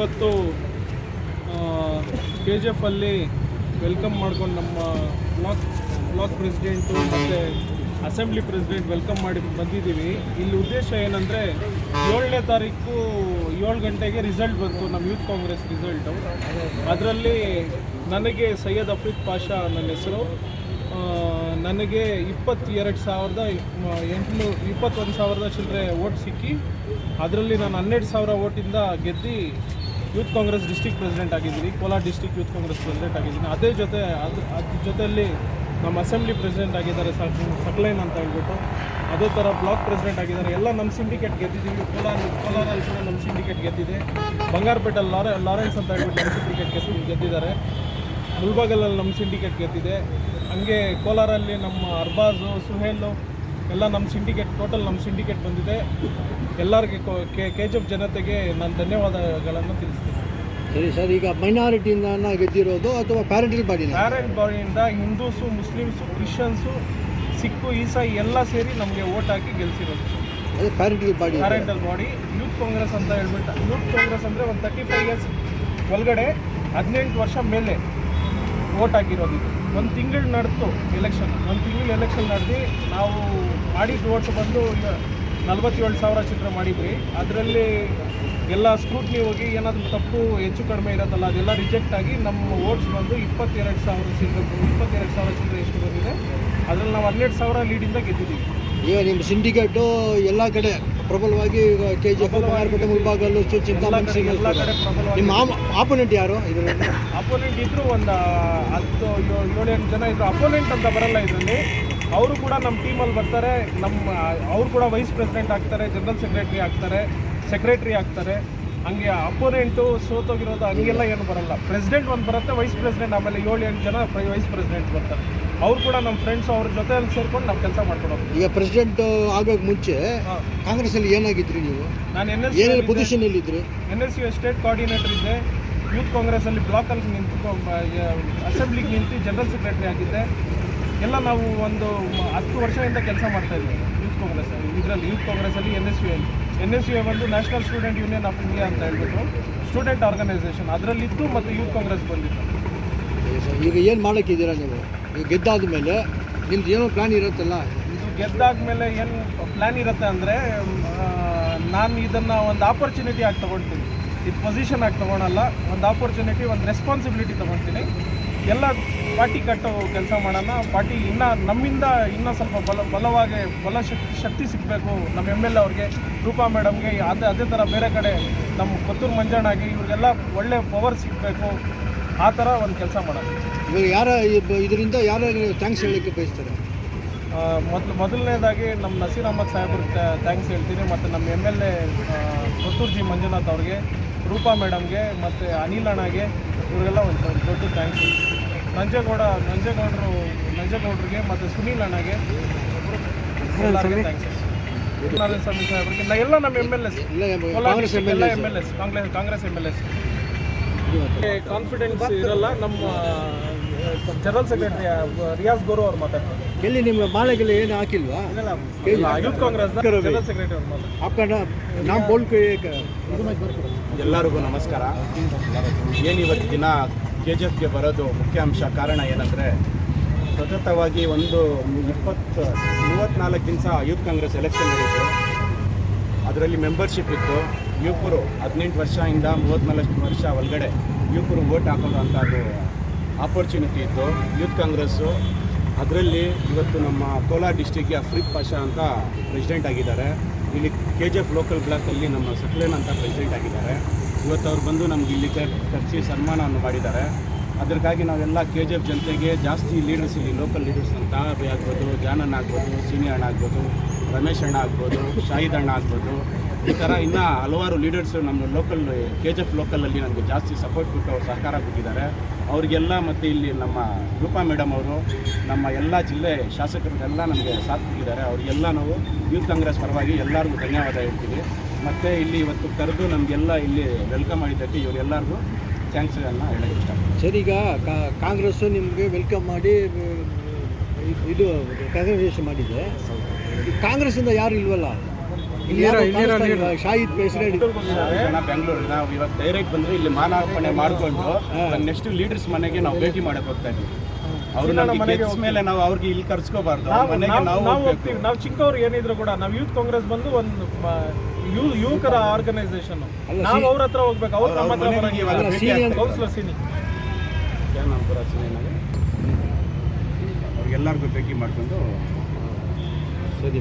ಇವತ್ತು K G F ಅಲ್ಲಿ welcome ಮಾಡ್ಕೊಂಡು ನಮ್ಮ ಬ್ಲಾಕ್ ಬ್ಲಾಕ್ ಪ್ರೆಸಿಡೆಂಟು ಮತ್ತು ಅಸೆಂಬ್ಲಿ ಪ್ರೆಸಿಡೆಂಟ್ ವೆಲ್ಕಮ್ ಮಾಡಿ ಬಂದಿದ್ದೀವಿ. ಇಲ್ಲಿ ಉದ್ದೇಶ ಏನಂದರೆ, ಏಳನೇ ತಾರೀಕು ಏಳು ಗಂಟೆಗೆ ರಿಸಲ್ಟ್ ಬಂತು, ನಮ್ಮ ಯೂತ್ ಕಾಂಗ್ರೆಸ್ ರಿಸಲ್ಟು ಅದರಲ್ಲಿ ನನಗೆ ಸೈಯದ್ ಅಫ್ರೀದ್ ಪಾಷಾ ನನ್ನ ಹೆಸರು. ನನಗೆ ಇಪ್ಪತ್ತೆರಡು ಸಾವಿರದ ಎಂಟುನೂರು ಇಪ್ಪತ್ತೊಂದು ಸಾವಿರದ ಚಿಲ್ಲರೆ ಓಟ್ ಸಿಕ್ಕಿ, ಅದರಲ್ಲಿ ನಾನು ಹನ್ನೆರಡು ಸಾವಿರ ಓಟಿಂದ ಗೆದ್ದು ಯೂತ್ ಕಾಂಗ್ರೆಸ್ ಡಿಸ್ಟಿಕ್ ಪ್ರೆಸಿಡೆಂಟ್ ಆಗಿದ್ದೀನಿ, Kolar district youth Congress president ಆಗಿದ್ದೀನಿ. ಅದೇ ಜೊತೆ ಅದು ಅದ್ರ ಜೊತೆಯಲ್ಲಿ ನಮ್ಮ ಅಸೆಂಬ್ಲಿ ಪ್ರೆಸಿಡೆಂಟ್ ಆಗಿದ್ದಾರೆ ಸಕ್, ಸಕ್ಲೈನ್ ಅಂತ ಹೇಳ್ಬಿಟ್ಟು, ಅದೇ ಥರ ಬ್ಲಾಕ್ ಪ್ರೆಸಿಡೆಂಟ್ ಆಗಿದ್ದಾರೆ. ಎಲ್ಲ ನಮ್ಮ ಸಿಂಡಿಕೇಟ್ ಗೆದ್ದಿದ್ದೀವಿ. ಕೋಲಾರ, ಕೋಲಾರಲ್ಲಿ ಕೂಡ ನಮ್ಮ ಸಿಂಡಿಕೇಟ್ ಗೆದ್ದಿದೆ. ಬಂಗಾರಪೇಟೆ ಲಾರೆ, ಲಾರೆನ್ಸ್ ಅಂತ ಹೇಳ್ಬಿಟ್ಟು ನಮ್ಮ ಸಿಂಡಿಕೇಟ್ ಗೆದ್ದು, ಗೆದ್ದಿದ್ದಾರೆ. ಮುಲ್ಬಾಗಲಲ್ಲಿ ನಮ್ಮ ಸಿಂಡಿಕೇಟ್ ಗೆದ್ದಿದೆ. ಹಂಗೆ ಕೋಲಾರಲ್ಲಿ ನಮ್ಮ ಅರ್ಬಾಜು, ಸುಹೇಲು ಎಲ್ಲ ನಮ್ಮ ಸಿಂಡಿಕೇಟ್ ಟೋಟಲ್ ನಮ್ಮ ಸಿಂಡಿಕೇಟ್ ಬಂದಿದೆ. ಎಲ್ಲರಿಗೆ ಕೆ ಕೆ ಜಿ ಎಫ್ ಜನತೆಗೆ ನಾನು ಧನ್ಯವಾದಗಳನ್ನು ತಿಳಿಸ್ತೀನಿ. ಸರಿ ಸರ್ ಈಗ ಮೈನಾರಿಟಿಯಿಂದ ಗೆದ್ದಿರೋದು ಅಥವಾ ಪ್ಯಾರೆಂಟಲ್ ಬಾಡಿ ಪ್ಯಾರೆಂಟ್ ಬಾಡಿಯಿಂದ ಹಿಂದೂಸು ಮುಸ್ಲಿಮ್ಸು ಕ್ರಿಶ್ಚಿಯನ್ಸು ಸಿಕ್ಕು ಈಸಾಯಿ ಎಲ್ಲ ಸೇರಿ ನಮಗೆ ಓಟ್ ಹಾಕಿ ಗೆಲ್ಸಿರೋದು. ಅದೇ parental body parental body youth Congress ಅಂತ ಹೇಳ್ಬಿಟ್ಟು. ಯೂತ್ ಕಾಂಗ್ರೆಸ್ ಅಂದರೆ ಒಂದು ತರ್ಟಿ ಫೈವ್ ಇಯರ್ಸ್ ಒಳಗಡೆ ಹದಿನೆಂಟು ವರ್ಷ ಮೇಲೆ ಓಟ್ ಹಾಕಿರೋದು ಒಂದು ತಿಂಗಳು ನಡೆದು ಎಲೆಕ್ಷನ್ ಒಂದು ತಿಂಗಳು ಎಲೆಕ್ಷನ್ ನಡೆದು ನಾವು ಮಾಡಿದ ಓಟ್ ಬಂದು ನಲ್ವತ್ತೇಳು ಸಾವಿರ ಚಿತ್ರ ಮಾಡಿದ್ವಿ. ಅದರಲ್ಲಿ ಎಲ್ಲ ಸ್ಕ್ರೂಟ್ನಿ ಹೋಗಿ ಏನಾದರೂ ತಪ್ಪು ಹೆಚ್ಚು ಕಡಿಮೆ ಇರೋದಲ್ಲ ಅದೆಲ್ಲ ರಿಜೆಕ್ಟ್ ಆಗಿ ನಮ್ಮ ಓಟ್ಸ್ ಬಂದು ಇಪ್ಪತ್ತೆರಡು ಸಾವಿರ ಸಿಗಬೇಕು ಇಪ್ಪತ್ತೆರಡು ಸಾವಿರ ಚಿತ್ರ ಎಷ್ಟು ಬಂದಿದೆ, ಅದರಲ್ಲಿ ನಾವು ಹನ್ನೆರಡು ಸಾವಿರ ಲೀಡಿಂದ ಗೆದ್ದಿದ್ದೀವಿ. ಈಗ ನಿಮ್ಮ ಸಿಂಡಿಕೇಟು ಎಲ್ಲ ಕಡೆ ಪ್ರಬಲವಾಗಿ ಈಗ ಕೆ ಜಿ ಎಫ್ ಮಾರುಕಟ್ಟೆ ಕಡೆ ಚಿಂತಾಮಣಿ ಎಲ್ಲ ಕಡೆ ಪ್ರಬಲವಾಗಿ ನಿಮ್ಮ ಆಪೋನೆಂಟ್ ಯಾರು ಇದರಲ್ಲಿ? ಅಪೋನೆಂಟ್ ಇದ್ರು ಒಂದು ಹತ್ತು ಏಳು ಏಳೆಂಟು ಜನ ಇದ್ರು. ಅಪೋನೆಂಟ್ ಅಂತ ಬರಲ್ಲ ಇದರಲ್ಲಿ. ಅವರು ಕೂಡ ನಮ್ಮ ಟೀಮಲ್ಲಿ ಬರ್ತಾರೆ. ನಮ್ಮ ಅವರು ಕೂಡ ವೈಸ್ ಪ್ರೆಸಿಡೆಂಟ್ ಆಗ್ತಾರೆ ಜನರಲ್ ಸೆಕ್ರೆಟ್ರಿ ಆಗ್ತಾರೆ ಸೆಕ್ರೆಟ್ರಿ ಆಗ್ತಾರೆ. ಹಂಗೆ ಅಪೋನೆಂಟು ಸೋತೋಗಿರೋದು ಹಂಗೆಲ್ಲ ಏನು ಬರಲ್ಲ. ಪ್ರೆಸಿಡೆಂಟ್ ಒಂದು ಬರುತ್ತೆ ವೈಸ್ ಪ್ರೆಸಿಡೆಂಟ್ ಆಮೇಲೆ ಏಳು ಎಂಟು ಜನ ವೈಸ್ ಪ್ರೆಸಿಡೆಂಟ್ ಬರ್ತಾರೆ. ಅವ್ರು ಕೂಡ ನಮ್ಮ ಫ್ರೆಂಡ್ಸ್ ಅವ್ರ ಜೊತೆಯಲ್ಲಿ ಸೇರ್ಕೊಂಡು ನಾವು ಕೆಲಸ ಮಾಡ್ಕೊಡೋದು ಈಗ ಪ್ರೆಸಿಡೆಂಟ್ ಆಗೋಕೆ ಮುಂಚೆ ಕಾಂಗ್ರೆಸ್ ಅಲ್ಲಿ ಏನಾಗಿದ್ರಿ ನೀವು? ನಾನು ಎನ್ ಎಸ್ ಪೊಸಿಷನ್ ಇದ್ರಿ? N S U state coordinator ಇದ್ದೆ. ಯೂತ್ ಕಾಂಗ್ರೆಸ್ ಅಲ್ಲಿ ಬ್ಲಾಕ್ ಅಲ್ಲಿ ನಿಂತು ಅಸೆಂಬ್ಲಿಗೆ ನಿಂತು ಜನರಲ್ ಸೆಕ್ರೆಟರಿ ಆಗಿದ್ದೆ. ಎಲ್ಲ ನಾವು ಒಂದು ಹತ್ತು ವರ್ಷದಿಂದ ಕೆಲಸ ಮಾಡ್ತಾ ಯೂತ್ ಕಾಂಗ್ರೆಸ್ ಇದರಲ್ಲಿ youth ಕಾಂಗ್ರೆಸ್ಸಲ್ಲಿ N S U L N S U A ಬಂದು national student union of India ಅಂತ ಹೇಳ್ಬಿಟ್ಟು ಸ್ಟೂಡೆಂಟ್ ಆರ್ಗನೈಸೇಷನ್ ಅದರಲ್ಲಿದ್ದು ಮತ್ತು ಯೂತ್ ಕಾಂಗ್ರೆಸ್ ಬಂದಿತ್ತು ಈಗ ಏನು ಮಾಡೋಕ್ಕಿದ್ದೀರಾ ನೀವು? ಈಗ ಗೆದ್ದಾದ ಮೇಲೆ ನಿಮ್ದು ಏನೋ ಪ್ಲಾನ್ ಇರುತ್ತಲ್ಲ? ಇದು ಗೆದ್ದಾದ್ಮೇಲೆ ಏನು ಪ್ಲ್ಯಾನ್ ಇರುತ್ತೆ ಅಂದರೆ ನಾನು ಇದನ್ನು ಒಂದು ಆಪರ್ಚುನಿಟಿ ಆಗಿ ತೊಗೊಳ್ತೀನಿ. ಇದು ಪೊಸಿಷನ್ ಆಗಿ ತೊಗೊಳಲ್ಲ ಒಂದು ಆಪರ್ಚುನಿಟಿ ಒಂದು ರೆಸ್ಪಾನ್ಸಿಬಿಲಿಟಿ ತೊಗೊಳ್ತೀನಿ. ಎಲ್ಲ ಪಾರ್ಟಿ ಕಟ್ಟೋ ಕೆಲಸ ಮಾಡೋಣ. ಪಾರ್ಟಿ ಇನ್ನೂ ನಮ್ಮಿಂದ ಇನ್ನೂ ಸ್ವಲ್ಪ ಬಲ, ಬಲವಾಗಿ ಬಲ ಶಕ್ತಿ ಶಕ್ತಿ ಸಿಗಬೇಕು. ನಮ್ಮ ಎಂ ಎಲ್ ಅವ್ರಿಗೆ, ರೂಪಾ ಮೇಡಮ್ಗೆ, ಅದೇ ಅದೇ ಥರ ಬೇರೆ ಕಡೆ ನಮ್ಮ ಕೊತ್ತೂರು ಮಂಜಣ್ಣಗೆ ಇವ್ರಿಗೆಲ್ಲ ಒಳ್ಳೆ ಪವರ್ ಸಿಗಬೇಕು. ಆ ಥರ ಒಂದು ಕೆಲಸ ಮಾಡೋಣ. ಇವಾಗ ಯಾರ ಇದರಿಂದ ಯಾರು ಥ್ಯಾಂಕ್ಸ್ ಹೇಳಲಿಕ್ಕೆ ಬಯಸ್ತಾರೆ? ಮೊದಲು ಮೊದಲನೇದಾಗಿ ನಮ್ಮ ನಸೀರ್ ಅಹಮದ್ ಸಾಹೇಬ್ರಿಗೆ ಥ್ಯಾಂಕ್ಸ್ ಹೇಳ್ತೀನಿ. ಮತ್ತು ನಮ್ಮ M L A Kothurji Manjunath ಅವ್ರಿಗೆ ರೂಪಾ ಮೇಡಮ್ಗೆ ಮತ್ತು ಅನಿಲ್ ಅಣ್ಣಗೆ ಇವರಿಗೆಲ್ಲ ಒಂದು ದೊಡ್ಡ ಥ್ಯಾಂಕ್ಸ್ ನಂಜೇಗೌಡ ನಂಜೇಗೌಡರು ನಂಜೇಗೌಡರಿಗೆ ಮತ್ತು ಸುನೀಲ್ ಅಣ್ಣಗೆ ಥ್ಯಾಂಕ್ಸ್ ಸಾಹೇಬ್ರಿಗೆ ನಾ- ಎಲ್ಲ ನಮ್ಮ ಎಂ ಎಲ್ ಎಸ್ ಎಲ್ಲ L M L S Congress Congress M L S confidence ಇರಲ್ಲ. ನಮ್ಮ ಜನರಲ್ ಸೆಕ್ರೆಟರಿ ರಿಯಾಜ್ ಗೋರು ಅವ್ರು ಮಾತಾಡ್ತಾರೆ. ಎಲ್ಲಿ ನಿಮ್ಮ ಮಾಲೆಗೆಲ್ಲ ಏನು ಹಾಕಿಲ್ವಾ? ಯೂತ್ ಕಾಂಗ್ರೆಸ್ ಜನರಲ್ ನಾವು ಬೋಲ್ಕು ಎಲ್ಲರಿಗೂ ನಮಸ್ಕಾರ. ಏನು ಇವತ್ತು ದಿನ ಕೆ ಜಿ ಎಫ್ಗೆ ಬರೋದು ಮುಖ್ಯ ಅಂಶ ಕಾರಣ ಏನಂದರೆ ಸತತವಾಗಿ ಒಂದು ಇಪ್ಪತ್ತು ಮೂವತ್ತ್ನಾಲ್ಕು ದಿವಸ ಯೂತ್ ಕಾಂಗ್ರೆಸ್ ಎಲೆಕ್ಷನ್ ನಡೀತು. ಅದರಲ್ಲಿ ಮೆಂಬರ್ಶಿಪ್ ಇತ್ತು. ಯುವಕರು ಹದಿನೆಂಟು ವರ್ಷದಿಂದ ಮೂವತ್ತ್ನಾಲ್ಕು ವರ್ಷ ಒಳಗಡೆ ಯುವಕರು ವೋಟ್ ಹಾಕೊಂಡು ಅಂತ ಅದು ಆಪರ್ಚುನಿಟಿ ಇತ್ತು. ಯೂತ್ ಕಾಂಗ್ರೆಸ್ಸು ಅದರಲ್ಲಿ ಇವತ್ತು ನಮ್ಮ ಕೋಲಾರ ಡಿಸ್ಟಿಕ್ಗೆ ಅಫ್ರೀದ್ ಪಾಷಾ ಅಂತ ಪ್ರೆಸಿಡೆಂಟ್ ಆಗಿದ್ದಾರೆ. ಇಲ್ಲಿ ಕೆ ಜಿ ಎಫ್ ಲೋಕಲ್ ಬ್ಲಾಕಲ್ಲಿ ನಮ್ಮ ಸಕ್ಲೇನ್ ಅಂತ ಪ್ರೆಸಿಡೆಂಟ್ ಆಗಿದ್ದಾರೆ. ಇವತ್ತು ಅವ್ರು ಬಂದು ನಮ್ಗೆ ಇಲ್ಲಿ ಕರ್- ಕರೆಸಿ ಸನ್ಮಾನವನ್ನು ಮಾಡಿದ್ದಾರೆ. ಅದಕ್ಕಾಗಿ ನಾವೆಲ್ಲ ಕೆ ಜಿ ಎಫ್ ಜನತೆಗೆ ಜಾಸ್ತಿ ಲೀಡರ್ಸ್ ಇಲ್ಲಿ ಲೋಕಲ್ ಲೀಡರ್ಸ್ ಅಂತ ಆಗ್ಬೋದು, ಜಾನನ್ ಆಗ್ಬೋದು ಸೀನಿಯರ್ ಆಗ್ಬೋದು ರಮೇಶ್ ಅಣ್ಣ ಆಗ್ಬೋದು ಶಾಹಿದ್ ಅಣ್ಣ ಆಗ್ಬೋದು ಈ ಥರ ಇನ್ನೂ ಹಲವಾರು ಲೀಡರ್ಸು ನಮ್ಮ ಲೋಕಲ್ ಕೆ ಜಿ ಎಫ್ ಲೋಕಲಲ್ಲಿ ನಮಗೆ ಜಾಸ್ತಿ ಸಪೋರ್ಟ್ ಕೊಟ್ಟು ಅವ್ರು ಸಹಕಾರ ಕೊಟ್ಟಿದ್ದಾರೆ. ಅವರಿಗೆಲ್ಲ ಮತ್ತು ಇಲ್ಲಿ ನಮ್ಮ ರೂಪಾ ಮೇಡಮ್ ಅವರು ನಮ್ಮ ಎಲ್ಲ ಜಿಲ್ಲೆ ಶಾಸಕರಿಗೆಲ್ಲ ನಮಗೆ ಸಾಥ್ ಕೊಟ್ಟಿದ್ದಾರೆ. ಅವರಿಗೆಲ್ಲ ನಾವು ಯೂತ್ ಕಾಂಗ್ರೆಸ್ ಪರವಾಗಿ ಎಲ್ಲರಿಗೂ ಧನ್ಯವಾದ ಹೇಳ್ತೀವಿ. ಮತ್ತು ಇಲ್ಲಿ ಇವತ್ತು ಕರೆದು ನಮಗೆಲ್ಲ ಇಲ್ಲಿ ವೆಲ್ಕಮ್ ಮಾಡಿದ್ದಕ್ಕೆ ಇವರೆಲ್ಲರಿಗೂ ಥ್ಯಾಂಕ್ಸ್ಗಳನ್ನು ಹೇಳೋಕ್ಕೆ ಇಷ್ಟ ಸರಿ ಈಗ ಕಾ- ಕಾಂಗ್ರೆಸ್ಸು ನಿಮಗೆ ವೆಲ್ಕಮ್ ಮಾಡಿ ಇದು ಕಂಗ್ರೆಚುಲೇಷನ್ ಮಾಡಿದೆ. ಕಾಂಗ್ರೆಸ್ಸಿಂದ ಯಾರು ಇಲ್ವಲ್ಲ? ಶಾಹಿದ್ ಜನ ಬೆಂಗಳೂರು ನಾವು ಇವಾಗ ಡೈರೆಕ್ಟ್ ಬಂದ್ರೆ ಇಲ್ಲಿ ಮಾನಾರ್ಪಣೆ ಮಾಡ್ಕೊಂಡು ನೆಕ್ಸ್ಟ್ ಲೀಡರ್ಸ್ ಮನೆಗೆ ನಾವು ಭೇಟಿ ಮಾಡಕ್ ಹೋಗ್ತಾ ಇದೀವಿ ಅವ್ರು ನಮಗೆ ಮೇಲೆ ನಾವು ಅವ್ರಿಗೆ ಇಲ್ಲಿ ಕರ್ಸ್ಕೋಬಾರ್ದು. ನಾವು ಮನೆಗೆ ನಾವು ಹೋಗ್ತೀವಿ. ನಾವು ಚಿಕ್ಕವ್ರು ಏನಿದ್ರು ಕೂಡ ನಾವು ಯೂತ್ ಕಾಂಗ್ರೆಸ್ ಬಂದು ಒಂದು ಯು- ಯುವಕರ ಆರ್ಗನೈಸೇಷನ್ ನಾವು ಅವ್ರ ಹತ್ರ ಹೋಗ್ಬೇಕು. ಅವ್ರು ನಮ್ಮ ಹತ್ರ ಮನೆಗೆ ಕೌನ್ಸಿಲರ್ ಸೀನಿ. ಅವ್ರಿಗೆಲ್ಲರಿಗೂ ಭೇಟಿ ಮಾಡ್ಕೊಂಡು ಸರಿ